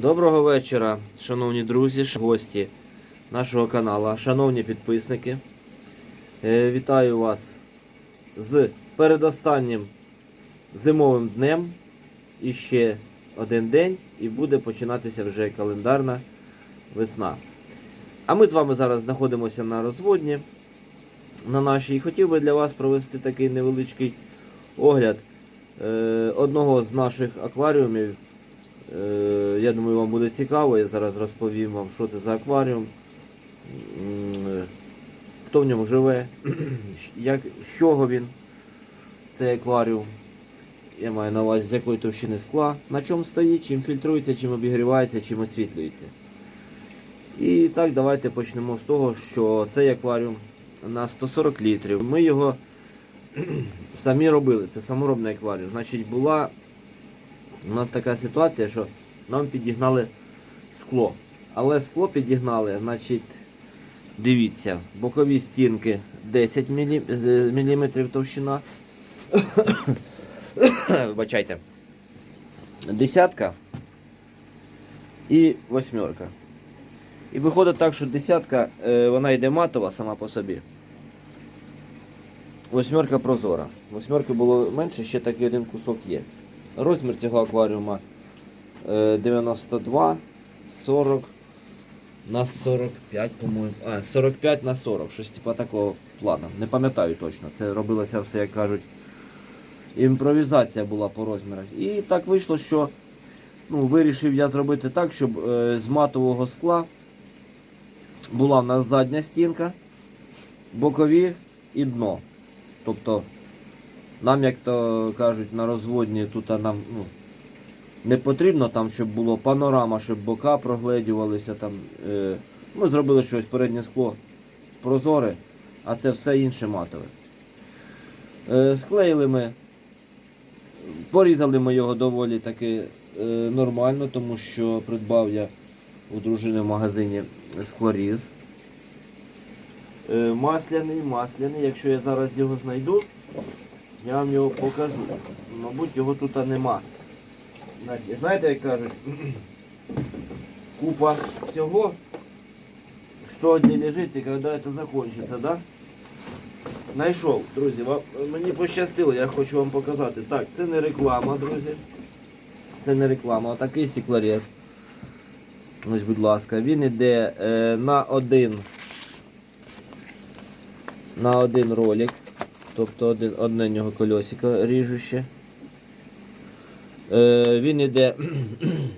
Доброго вечора, шановні друзі, гості нашого каналу, шановні підписники. Е, Вітаю вас з передостаннім зимовим днем. І ще один день, і буде починатися вже календарна весна. А ми з вами зараз знаходимося на розводні на нашій. І хотів би для вас провести такий невеличкий огляд е, одного з наших акваріумів. Е, Я думаю, вам буде цікаво. Я зараз розповім вам, що це за акваріум, е, хто в ньому живе, як, з чого він, цей акваріум. Я маю на увазі з якої товщини скла, на чому стоїть, чим фільтрується, чим обігрівається, чим освітлюється. І так, давайте почнемо з того, що цей акваріум на 140 літрів. Ми його самі робили. Це саморобний акваріум. Значить, була у нас така ситуація, що нам підігнали скло. Але скло підігнали, значить, дивіться, бокові стінки 10 мм товщина. Вибачайте. Десятка і восьмерка. І виходить так, що десятка е, вона йде матова сама по собі. Восьмерка прозора. Восьмерки було менше, ще такий один кусок є. Розмір цього акваріума е, 92, 40 на 45, по-моєму. А, 45 на 40, щось типа такого плану. Не пам'ятаю точно. Це робилося все, як кажуть. Імпровізація була по розмірах. І так вийшло, що ну, вирішив я зробити так, щоб е, з матового скла була в нас задня стінка, бокові і дно. Тобто нам, як то кажуть, на розводні тут нам ну, не потрібно, там, щоб було панорама, щоб бока прогледювалися. Там, е, Ми зробили щось переднє скло прозоре, а це все інше матове. Е, склеїли ми, порізали ми його доволі таки е, нормально, тому що придбав я у дружини в магазині склоріз. Е, масляний, масляний, якщо я зараз його знайду, я вам його покажу. Мабуть, його тут нема. Знаєте- як кажуть, купа всього, що не лежить і коли це закінчиться, да? Знайшов, друзі, вам, мені пощастило, я хочу вам показати. Так, це не реклама, друзі. Це не реклама, отакий стеклорез. Ось, будь ласка, він іде е, на один на один ролик. Тобто один, одне нього кольосико ріжуще. Е, він іде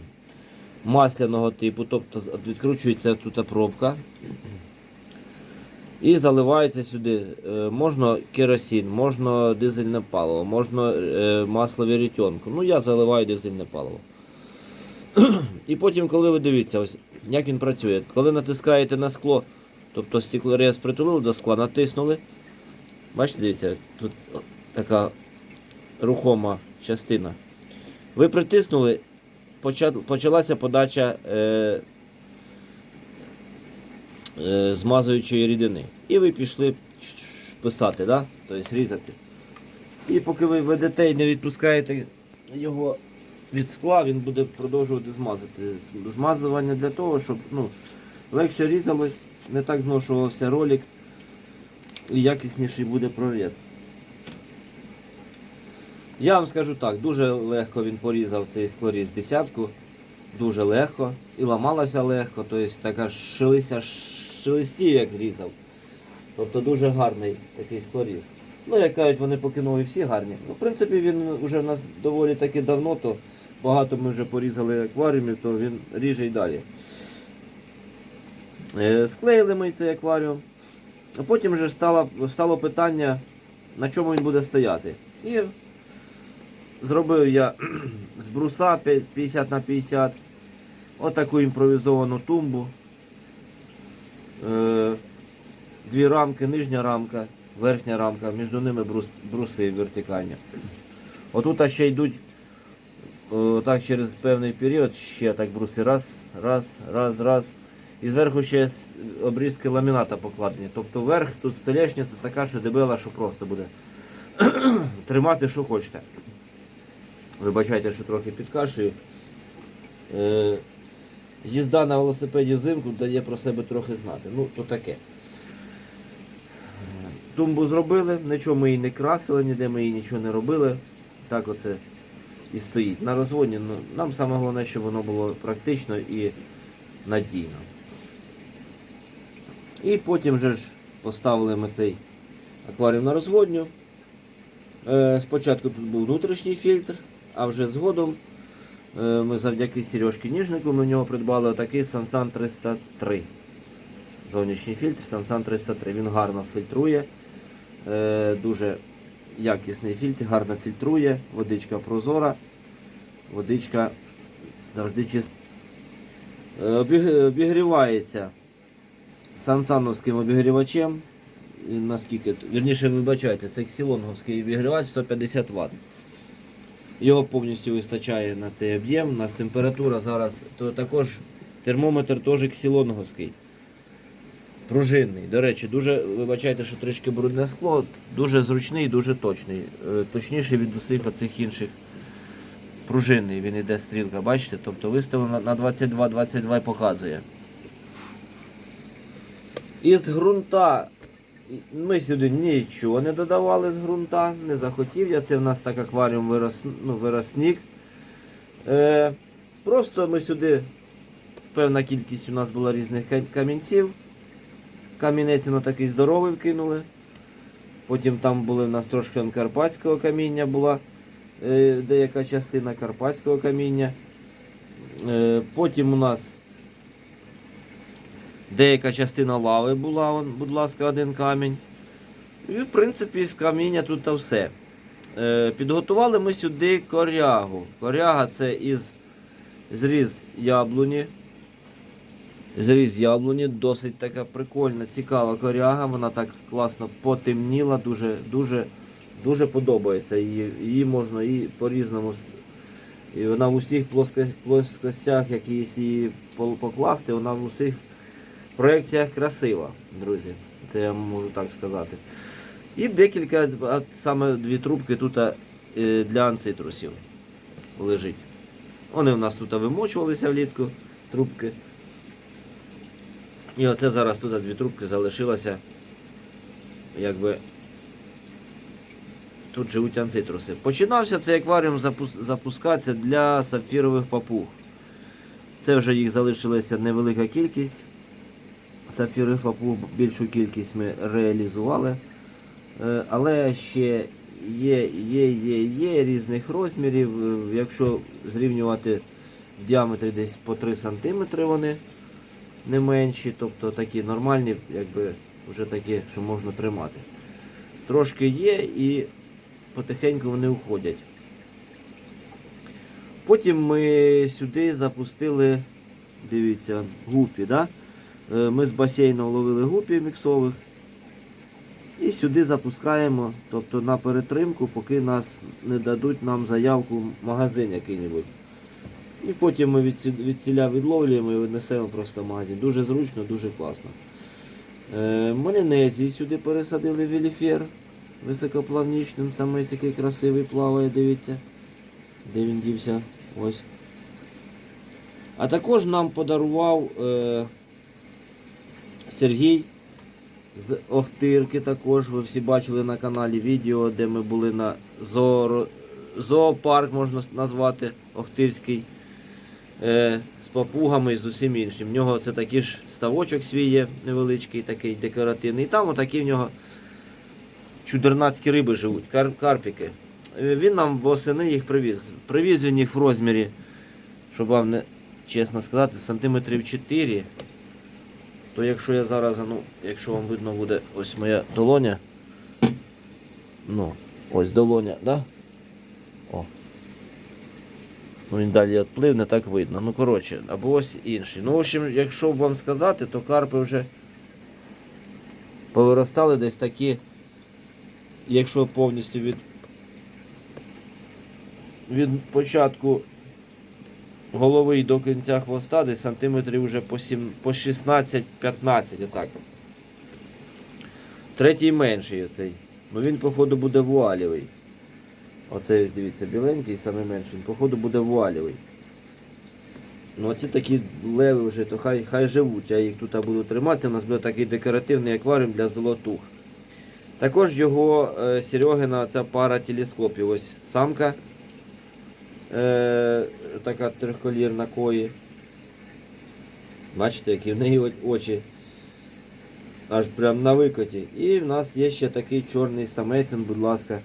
масляного типу, тобто відкручується тут пробка. І заливається сюди. Е, можна керосин, можна дизельне паливо, можна е, масло вірітьонку. Ну, я заливаю дизельне паливо. І потім, коли ви дивіться, ось як він працює, коли натискаєте на скло, тобто стеклорез притулив до скла, натиснули. Бачите, дивіться, тут така рухома частина. Ви притиснули, почалася подача е, е, змазуючої рідини. І ви пішли писати, да? тобто різати. І поки ви ведете і не відпускаєте його від скла, він буде продовжувати змазати. Змазування для того, щоб ну, легше різалось, не так зношувався ролик і якісніший буде проріз. Я вам скажу так, дуже легко він порізав цей склоріз десятку. Дуже легко. І ламалася легко, тобто така шелися, шелестів, як різав. Тобто дуже гарний такий склоріз. Ну, як кажуть, вони покинули всі гарні. Ну, в принципі, він вже в нас доволі таки давно, то багато ми вже порізали акваріумів, то він ріже й далі. Е, Склеїли ми цей акваріум. А потім вже стало, стало питання, на чому він буде стояти. І зробив я з бруса 50 на 50 отаку імпровізовану тумбу. Е, Дві рамки, нижня рамка, верхня рамка, між ними брус, бруси вертикальні. Отут ще йдуть так через певний період ще так бруси. Раз, раз, раз, раз. І зверху ще обрізки ламіната покладені. Тобто верх тут столешниця така, що дебела, що просто буде. Тримати, що хочете. Вибачайте, що трохи підкашую. Е, їзда на велосипеді взимку дає про себе трохи знати. Ну, то таке. Тумбу зробили, нічого ми її не красили, ніде ми її нічого не робили. Так оце і стоїть. На розводні ну, нам саме головне, щоб воно було практично і надійно. І потім вже ж поставили ми цей акваріум на розводню. Е, спочатку тут був внутрішній фільтр, а вже згодом е, ми завдяки Сережки Ніжнику ми в нього придбали такий Sansan 303. Зовнішній фільтр Sansan 303. Він гарно фільтрує. Е, дуже якісний фільтр, гарно фільтрує, водичка прозора, водичка завжди чиста. Обігрівається сансановським обігрівачем. Наскільки, вірніше, вибачайте, це ксілонговський обігрівач 150 Вт. Його повністю вистачає на цей об'єм. У нас температура зараз, то також термометр теж ксілонговський. Пружинний. До речі, дуже вибачайте, що трішки брудне скло, дуже зручний дуже точний. Е, Точніше від усіх оцих інших пружинний. Він іде стрілка, бачите? Тобто виставлено на 22-22 і показує. Із ґрунта ми сюди нічого не додавали з ґрунта, не захотів я. Це в нас так акваріум вирос, ну, виросник. Е, просто ми сюди, певна кількість у нас була різних камінців. Камінець воно такий здоровий вкинули. Потім там були в нас трошки карпатського каміння була, е, деяка частина карпатського каміння. Е, потім у нас деяка частина лави була, будь ласка, один камінь. І, в принципі, з каміння тут та все. Е, підготували ми сюди корягу. Коряга це із зріз яблуні. Зріз яблуні, досить така прикольна, цікава коряга. Вона так класно потемніла, дуже, дуже, дуже подобається. Її, її можна і по-різному. І вона в усіх плоскостях, якісь її покласти, вона в усіх проекціях красива, друзі. Це я можу так сказати. І декілька, а саме дві трубки тут е, для анцитрусів лежить. Вони в нас тут вимочувалися влітку, трубки. І оце зараз тут дві трубки залишилося. Якби тут живуть анцитруси. Починався цей акваріум запускатися для сапфірових папуг. Це вже їх залишилася невелика кількість. Сапфірових папуг більшу кількість ми реалізували. Е, Але ще є, є, є, є різних розмірів. Е, Якщо зрівнювати в діаметрі десь по 3 см вони не менші, тобто такі нормальні, якби вже такі, що можна тримати. Трошки є і потихеньку вони уходять. Потім ми сюди запустили, дивіться, гупі. Да? Е, Ми з басейну ловили гупі міксових. І сюди запускаємо, тобто на перетримку, поки нас не дадуть нам заявку в магазин який-небудь. І потім ми від, ціля відловлюємо і віднесемо просто в магазин. Дуже зручно, дуже класно. Е, Малінезії сюди пересадили віліфер високоплавнічний, самець який красивий плаває, дивіться. Де він дівся? Ось. А також нам подарував е, Сергій з Охтирки також. Ви всі бачили на каналі відео, де ми були на зоро... зоопарк, можна назвати, Охтирський. Е, з папугами і з усім іншим. В нього це такий ж ставочок свій є невеличкий, такий декоративний. І там отакі в нього чудернацькі риби живуть, кар- карпіки. Е, Він нам восени їх привіз. Привіз він їх в розмірі, щоб вам не чесно сказати, сантиметрів 4. То якщо я зараз, ну, якщо вам видно буде ось моя долоня. Ну, ось долоня, да? О. Ну він далі відплив, не так видно. Ну, коротше, або ось інший. Ну, в общем, якщо вам сказати, то карпи вже повиростали десь такі, якщо повністю від, від початку голови і до кінця хвоста, десь сантиметрів вже по, по 16-15, отак. Третій менший оцей. Ну він, походу, буде вуалєвий. Оцей ось дивіться, біленький, саме менший, він, походу, буде вуалєвий. Ну, оці такі леви вже, то хай, хай живуть, я їх тут буду триматися. У нас буде такий декоративний акваріум для золотух. Також його е, Серегина ця пара телескопів. Ось самка е, така триколірна кої. Бачите, які в неї очі аж прям на викоті. І в нас є ще такий чорний самець, будь ласка,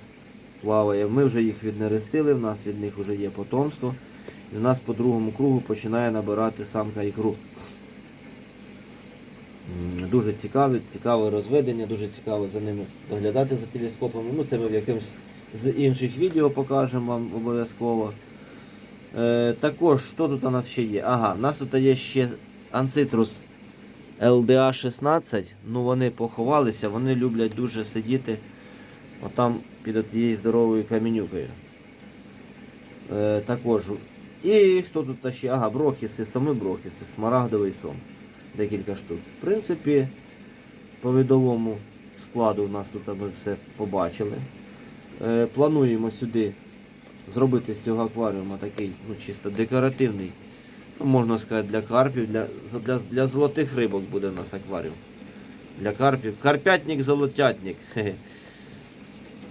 плаває. Ми вже їх віднерестили, в нас від них вже є потомство. І в нас по другому кругу починає набирати самка ікру. Дуже цікаве, цікаве розведення, дуже цікаво за ними доглядати за телескопами. Ну, це ми в якомусь з інших відео покажемо вам обов'язково. Е, також, що тут у нас ще є? Ага, у нас тут є ще анцитрус LDA 16. Ну вони поховалися, вони люблять дуже сидіти отам під тією здоровою камінюкою. Е, також. І хто тут ще? Ага, брохіси, самі брохіси, смарагдовий сон. Декілька штук. В принципі, по видовому складу у нас тут ми все побачили. Е, плануємо сюди зробити з цього акваріуму такий, ну чисто декоративний. Ну, можна сказати, для карпів, для, для, для золотих рибок буде у нас акваріум. Для карпів. Карпятник, золотятник.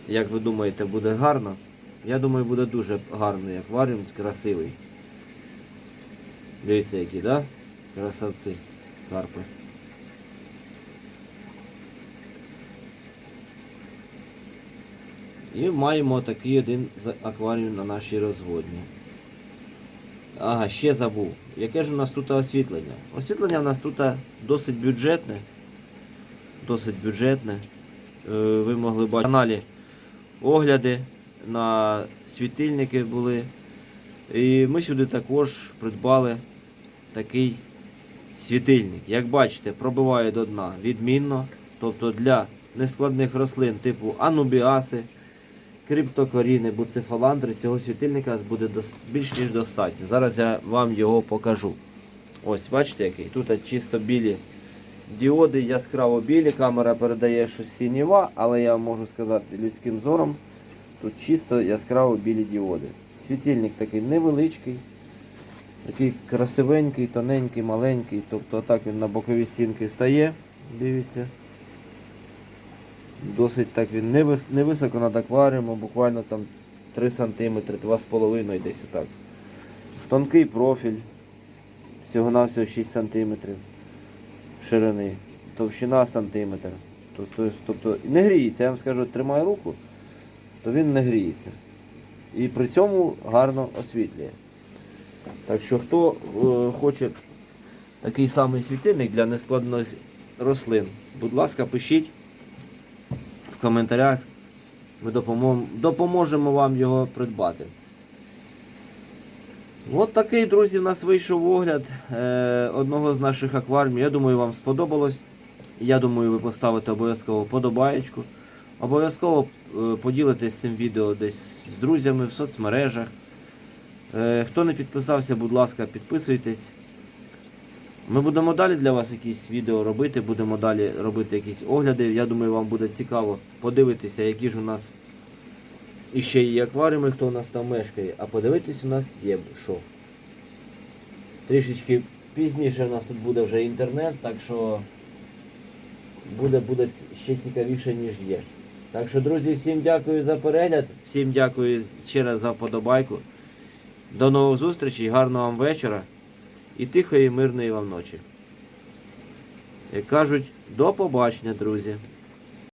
Як ви думаєте, буде гарно? Я думаю, буде дуже гарний акваріум, красивий. Дивіться, які, да? Красавці, карпи. І маємо такий один акваріум на нашій розводні. Ага, ще забув. Яке ж у нас тут освітлення? Освітлення у нас тут досить бюджетне. Досить бюджетне. Е, Ви могли бачити на каналі огляди на світильники були. І ми сюди також придбали такий світильник. Як бачите, пробиває до дна відмінно. Тобто для нескладних рослин типу анубіаси, криптокоріни, буцефаландри цього світильника буде більш ніж достатньо. Зараз я вам його покажу. Ось, бачите, який? Тут чисто білі діоди, яскраво білі. Камера передає щось сініва, але я можу сказати людським зором. Тут чисто яскраво білі діоди. Світильник такий невеличкий, такий красивенький, тоненький, маленький. Тобто так він на бокові стінки стає. Дивіться. Досить так він не, вис, не над акваріумом, буквально там 3 см, 2,5 десь так. Тонкий профіль, всього-навсього 6 см ширини, товщина сантиметр. Тобто, тобто не гріється, я вам скажу, тримаю руку, то він не гріється. І при цьому гарно освітлює. Так що хто е, хоче такий самий світильник для нескладних рослин, будь ласка, пишіть в коментарях. Ми допоможемо вам його придбати. От такий, друзі, в нас вийшов огляд е, одного з наших акваріумів. Я думаю, вам сподобалось. Я думаю, ви поставите обов'язково подобаєчку. Обов'язково е, поділитесь цим відео десь з друзями в соцмережах. Е, хто не підписався, будь ласка, підписуйтесь. Ми будемо далі для вас якісь відео робити, будемо далі робити якісь огляди. Я думаю, вам буде цікаво подивитися, які ж у нас іще є акваріуми, хто у нас там мешкає. А подивитись у нас є що. Трішечки пізніше у нас тут буде вже інтернет, так що буде, буде ще цікавіше, ніж є. Так що, друзі, всім дякую за перегляд, всім дякую ще раз за вподобайку. До нових зустрічей, гарного вам вечора і тихої, мирної вам ночі. Як кажуть, до побачення, друзі.